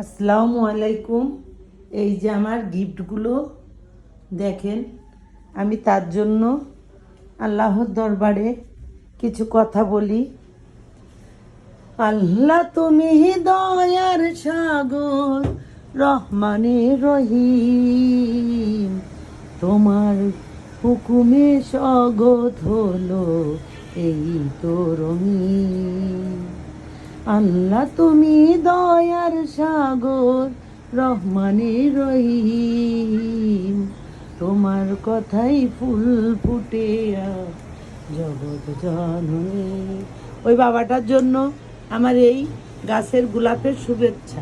আসসালামু আলাইকুম। এই যে আমার গিফটগুলো, দেখেন, আমি তার জন্য আল্লাহর দরবারে কিছু কথা বলি। আল্লাহ তুমি দয়ার সাগর, রহমানে রহিম। তোমার হুকুমে স্বগত হলো এই তো রঙিন আল্লাহ তুমি দয়ার সাগর, রহমানে রহিম। তোমার কথাই ফুল ফুটে জগৎ জননী। ওই বাবাটার জন্য আমার এই গাছের গোলাপের শুভেচ্ছা।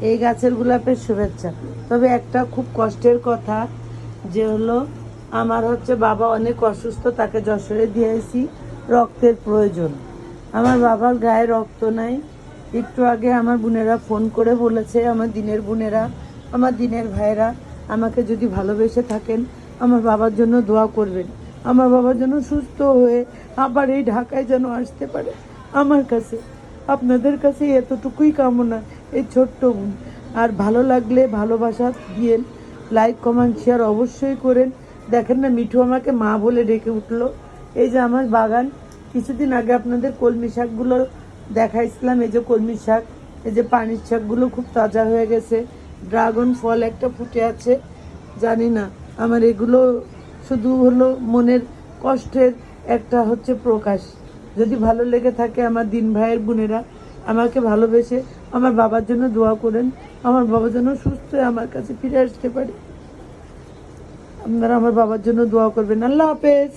এই গাছের গোলাপের শুভেচ্ছা। তবে একটা খুব কষ্টের কথা যে হলো, আমার হচ্ছে বাবা অনেক অসুস্থ, তাকে যশোরে দিয়েছি রক্তের প্রয়োজন। আমার বাবার গায়ে রক্ত নাই। একটু আগে আমার বোনেরা ফোন করে বলেছে, আমার দিনের বোনেরা, আমার দিনের ভাইয়েরা, আমাকে যদি ভালোবেসে থাকেন, আমার বাবার জন্য দোয়া করবেন। আমার বাবার জন্য সুস্থ হয়ে আবার এই ঢাকায় যেন আসতে পারে। আমার কাছে, আপনাদের কাছে এতটুকুই কামনা, এই ছোট্ট বোন। আর ভালো লাগলে, ভালোবাসা দিয়েন লাইক কমেন্ট শেয়ার অবশ্যই করেন। দেখেন না, মিঠু আমাকে মা বলে ডেকে উঠল। এই যে আমার বাগান কিছুদিন আগে আপনাদের কলমি শাকগুলো দেখাইছিলাম, এই যে কলমি শাক, এই যে পানির শাকগুলো খুব তাজা হয়ে গেছে। ড্রাগন ফল একটা ফুটে আছে, জানি না। আমার এগুলো শুধু হলো মনের কষ্টের একটা হচ্ছে প্রকাশ। যদি ভালো লেগে থাকে আমার দিন ভাইয়ের বোনেরা, আমাকে ভালোবেসে আমার বাবার জন্য দোয়া করেন। আমার বাবা যেন সুস্থ আমার কাছে ফিরে আসতে পারে। আপনারা আমার বাবার জন্য দোয়া করবেন। আল্লাহ হাফেজ।